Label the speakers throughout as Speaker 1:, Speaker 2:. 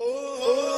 Speaker 1: Oh, oh.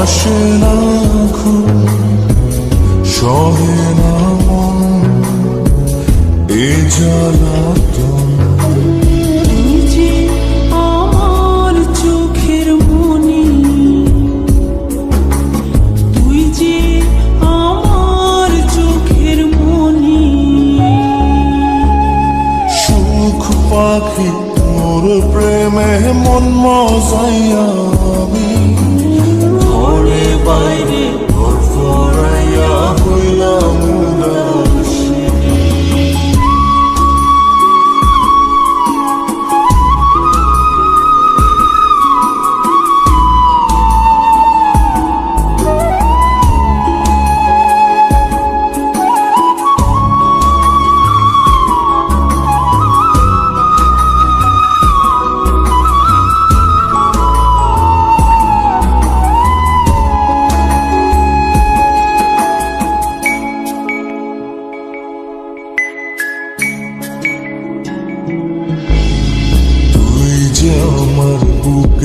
Speaker 1: আসে না ঘুম সহে না মন এ জ্বালাতন
Speaker 2: যে আমার চোখের মনি তুই যে আমার চোখের মনি।
Speaker 1: সুখ পাখি তোর প্রেমে মন মজাইয়া আমি। ঘরে বাইরে তোর ফরাইয়া হইলাম।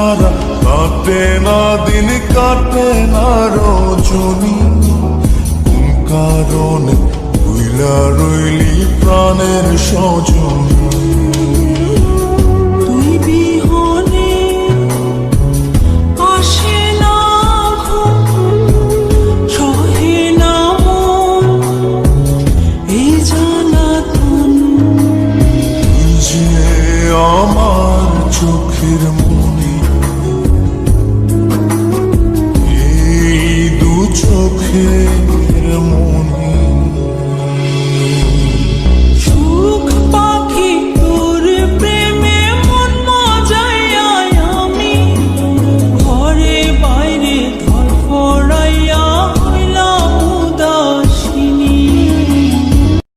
Speaker 2: তোরে কাটে না দিন কাটে না রজনী। কোন কারণে
Speaker 1: ভুইলা রইলি প্রাণের সজনী?
Speaker 2: তুই বিহনে
Speaker 1: فكر مو